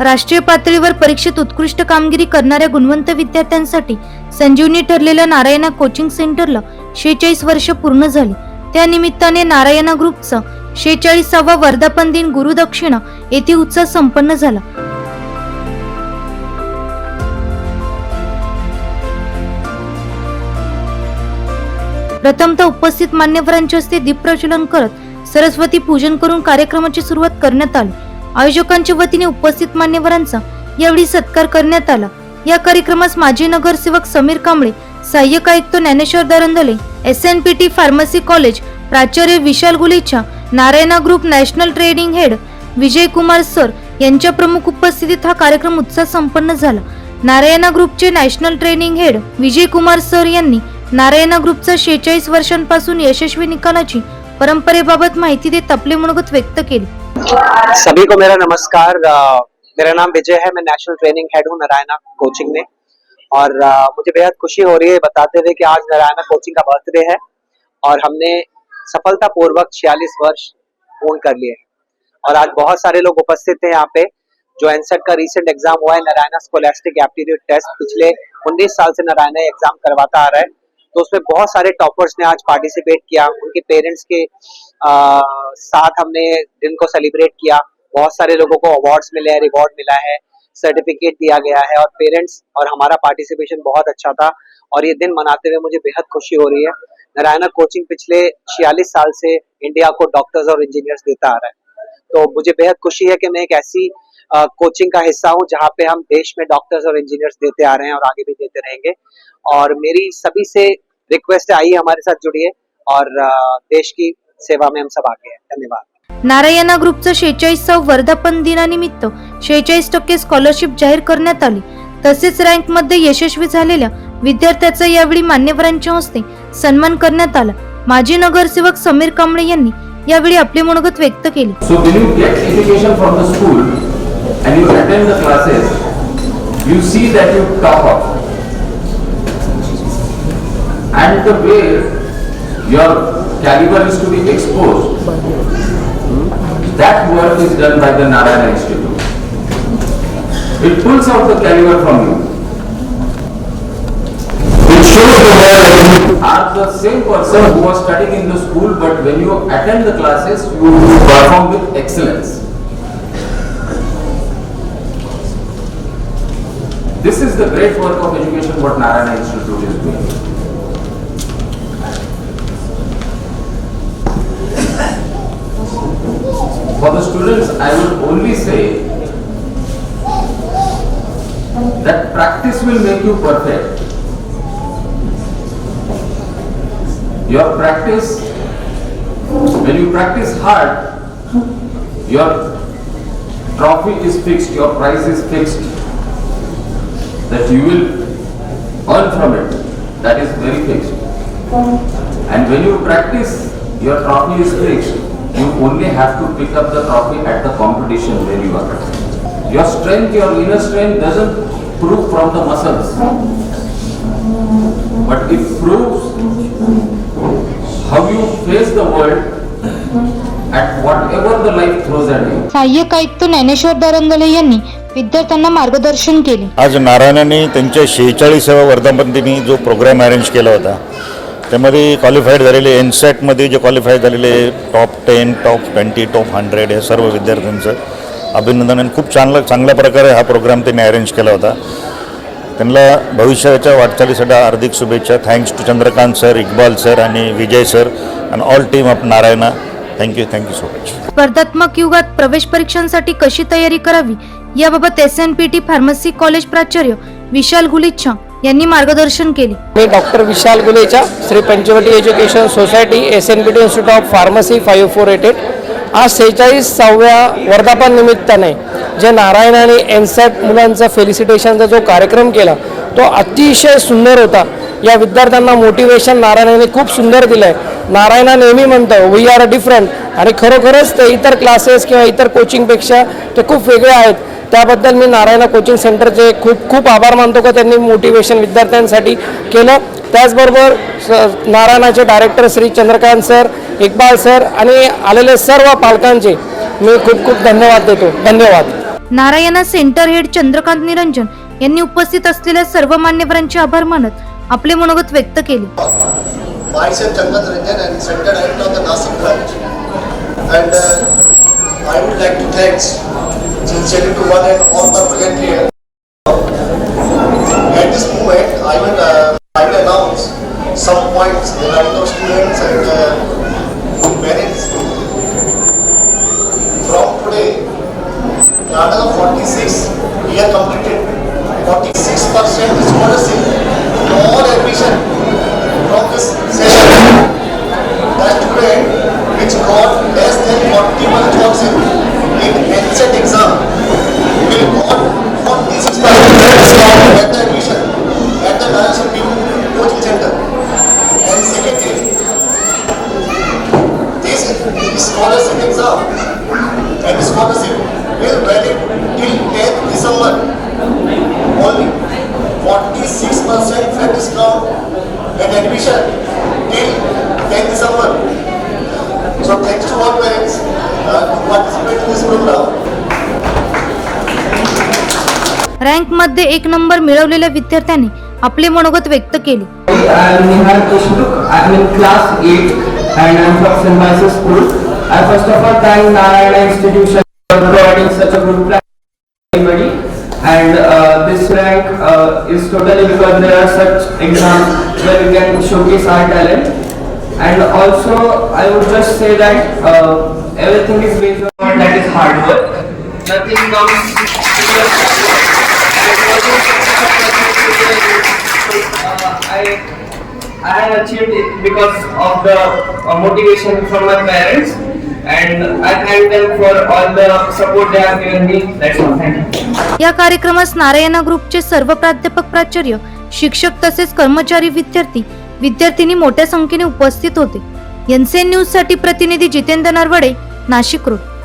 राष्ट्रीय पातळीवर परीक्षेत उत्कृष्ट कामगिरी करणाऱ्या गुणवंत विद्यार्थ्यांसाठी संजीवनी ठरलेल्या नारायणा कोचिंग सेंटरला शेहेचाळीस वर्ष पूर्ण झाली. त्या निमित्ताने नारायणा ग्रुपचा शेहेचाळीसावा वर्धापन दिन गुरुदक्षिणा येथे उत्सव संपन्न झाला. प्रथमतः उपस्थित मान्यवरांच्या हस्ते दीप प्रज्वलन करत सरस्वती पूजन करून कार्यक्रमाची सुरुवात करण्यात आली. आयोजकांच्या वतीने उपस्थित मान्यवरांचा यावेळी सत्कार करण्यात आला. या कार्यक्रमास माजी नगरसेवक समीर कांबळे सहाय्यक आयुक्त Dnyaneshwar Darandale S N P T pharmacy college प्राचार्य Vishal Gulechha Narayana group national trading head Vijay Kumar sir यांच्या प्रमुख उपस्थितीत हा कार्यक्रम उत्साह संपन्न झाला. नारायणा ग्रुपचे national training head Vijay Kumar sir यांनी नारायणा ग्रुपचा शेहेचाळीस वर्षांपासून यशस्वी निकालाची परंपरेबाबत माहिती देत आपले मनोगत व्यक्त केले. सभी को मेरा नमस्कार। मेरा नाम विजय है, मैं नेशनल ट्रेनिंग हेड हूँ नारायणा कोचिंग में। और मुझे बेहद खुशी हो रही है बताते हुए कि आज नारायणा कोचिंग का बर्थडे है और हमने सफलतापूर्वक 46 वर्ष पूर्ण कर लिए और आज बहुत सारे लोग उपस्थित हैं यहाँ पे, जो एनसेट का रिसेंट एग्ज़ाम हुआ है, नारायणा स्कोलास्टिक एप्टीट्यूड टेस्ट पिछले 19 साल से नारायणा एग्ज़ाम करवाता आ रहा है। तो उसमें बहुत सारे टॉपर्स ने आज पार्टिसिपेट किया। उनके पेरेंट्स के आ, साथ हमने दिन को सेलिब्रेट किया। बहुत सारे लोगों को अवार्ड्स मिले हैं रिवॉर्ड मिला है सर्टिफिकेट दिया गया है और पेरेंट्स और हमारा पार्टिसिपेशन बहुत अच्छा था और ये दिन मनाते हुए मुझे बेहद खुशी हो रही है। नारायणा कोचिंग पिछले 46 साल से इंडिया को डॉक्टर्स और इंजीनियर्स देता आ रहा है। तो मुझे बेहद खुशी है कि मैं एक ऐसी कोचिंग का हिस्सा हूँ जहाँ पे हम देश में डॉक्टर्स और इंजीनियर्स देते आ रहे हैं और आगे भी देते रहेंगे। और मेरी सभी से रिक्वेस्ट है आइए हमारे साथ जुड़िए और देश की सेवा में हम सब आगे हैं। धन्यवाद। नारायणा ग्रुपचं शेहेचाळीसावं वर्धापन दिनानिमित्त शेहेचाळीस टक्के स्कॉलरशिप जाहीर करण्यात आली. तसेच रँकमध्ये यशस्वी झालेल्या विद्यार्थ्याचा यावेळी मान्यवरांच्या हस्ते सन्मान करण्यात आला. माजी नगरसेवक समीर कांबळे यांनी यावेळी आपले मनोगत व्यक्त केले. Education from the school? And you attend the classes, you see that you top up. And the way your caliber is to be exposed, that work is done by the Narayana Institute. It pulls out the caliber from you. It shows that you are the same person who was studying in the school, but when you attend the classes, you perform with excellence. This is the great work of education what Narayana Institute is doing. For the students, I will only say that practice will make you perfect. Your practice, when you practice hard, your trophy is fixed, your prize is fixed That you will earn from it, that is very fixed. And when you practice, your trophy is fixed. You only have to pick up the trophy at the competition where you are. Your strength, your inner strength doesn't prove from the muscles. But it proves how you face the world at whatever the life throws at you. सहाय्यक आयुक्त ज्ञानेश्वर दरंगले यांनी विद्यार्थ्यांना मार्गदर्शन केले. आज नारायणाने त्यांच्या शेहेचाळीसाव्या वर्धापन दिनी जो प्रोग्राम अरेंज केला होता त्यामध्ये क्वालिफाईड झालेले एनसॅटमध्ये जे क्वालिफाय झालेले top ten top twenty top hundred या सर्व विद्यार्थ्यांचं अभिनंदन आणि खूप चांगलं चांगल्या प्रकारे हा प्रोग्राम त्यांनी अरेंज केला होता. त्यांना भविष्याच्या वाटचालीसाठी हार्दिक शुभेच्छा. Thanks to Chandrakant sir Iqbal sir आणि Vijay sir and all team of Narayana. Thank you thank you so much स्पर्धात्मक युगात प्रवेश परीक्षांसाठी कशी तयारी करावी? याबाबत S N P T pharmacy college प्राचार्य विशाल गुलिच्छा यांनी मार्गदर्शन केले. मी doctor Vishal Gulecha Shri Panchavati education society S N B T institute of pharmacy five four eight eight आज सेहेचाळीसाव्या वर्धापन निमित्ताने जे नारायण आणि एनसॅट मुलांचा फेलिसिटेशनचा जो कार्यक्रम केला तो अतिशय सुंदर होता. या विद्यार्थ्यांना मोटिवेशन नारायणाने खूप सुंदर दिलं आहे नारायणा नेहमी म्हणतं वी आर डिफरंट आणि खरोखरच ते इतर क्लासेस किंवा इतर कोचिंगपेक्षा ते खूप वेगळे आहेत. त्याबद्दल मी नारायणा कोचिंग सेंटरचे खूप खूप आभार मानतो का त्यांनी मोटिवेशन विद्यार्थ्यांसाठी केलं. त्याचबरोबर स नारायणाचे director Shri Chandrakant sir Iqbal sir आणि आलेले सर्व पालकांचे मी खूप खूप धन्यवाद देतो. धन्यवाद. नारायणा सेंटर हेड चंद्रकांत निरंजन यांनी उपस्थित असलेल्या सर्व मान्यवरांचे आभार मानत आपले मनोगत व्यक्त केले. माई साहब चंगत रहते हैं and centre head of the Nashik block percent discount and admission till 10th December. So thanks to all parents uh, to participate in this program. रँकमध्ये एक नंबर मिळवलेल्या विद्यार्थ्यांनी आपले मनोगत व्यक्त केले I'm Nihal Keshmukh. I'm in class 8 and I'm from St. Vincent's School. I first of all thank Narayana Institution for providing such a good platform for everybody. And uh, this rank uh, is totally because there are such exams where we can showcase our talent. And also, I would just say that uh, everything is based on that is hard work. Nothing comes uh, I I achieved it because of the uh, motivation from my parents and I thank them for all the support they have given me. That's all. Thank you. या कार्यक्रमास नारायणा ग्रुपचे सर्व प्राध्यापक प्राचार्य शिक्षक तसेच कर्मचारी विद्यार्थी विद्यार्थिनी मोठ्या संख्येने उपस्थित होते एनसीएन न्यूजसाठी प्रतिनिधी जितेंद्र नरवडे नाशिक रोड